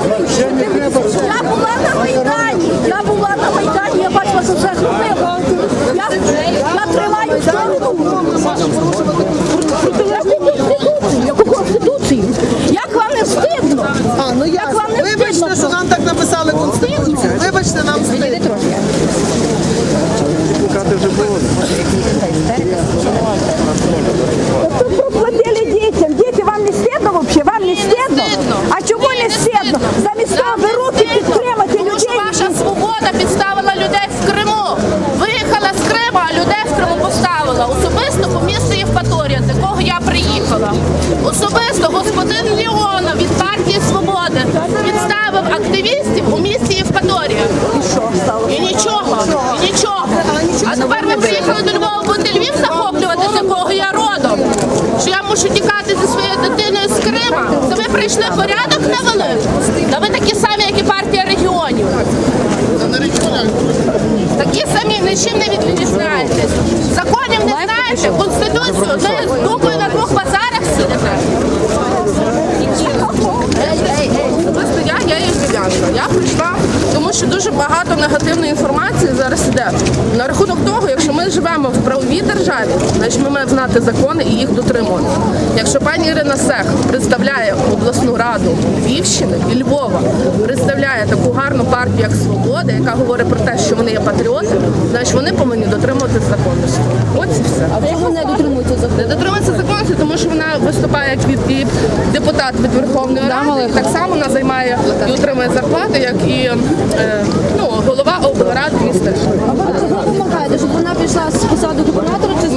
Я була на Майдані, я була на Майдані, я бачила, що це зробила. Я, я тримаю сторону. Яку конституцію? Яку конституцію? Як вам не стидно? А, ну Як вам не стидно? Вибачте, що нам так написали конституцію. Вибачте, нам стидно. Проплатили дітям. Діти, вам не стидно взагалі? Вам не стидно? А чому не стидно? Замість того ви руки підтримати Тому що людей. ваша свобода підставила людей в Криму. Виїхала з Криму, а людей в Криму поставила. Особисто по місту Євпаторія, з якого я приїхала. Особисто господин Леонов від партії Свободи підставив активістів у місті Євпаторія. І нічого, і нічого. А тепер ми приїхали до Львова, будете Львів захоплювати, з якого я родом. Що я мушу тікати зі своєю дитиною з Крима. Це ви прийшли порядок навели? Нічим не відрізняєтесь. Законів не знаєте, конституцію, ви з дупою на двох базарах сидите. Особисто я, я є львів'янка. Я прийшла, тому що дуже багато негативної інформації зараз іде. На рахунок того, якщо ми живемо в значить ми маємо знати закони і їх дотримуватися. Якщо пані Ірина Сех представляє обласну раду Львівщини і Львова, представляє таку гарну партію, як Свобода, яка говорить про те, що вони є патріоти, значить вони повинні дотримуватися законності. Ось і все. А чому не дотримуються закону? Не дотримується законності, тому що вона виступає як від депутат від Верховної Ради. І так само вона займає і отримує зарплати, як і е, ну, голова облради міста. А ви допомагаєте, щоб вона пішла з посади губернатора чи з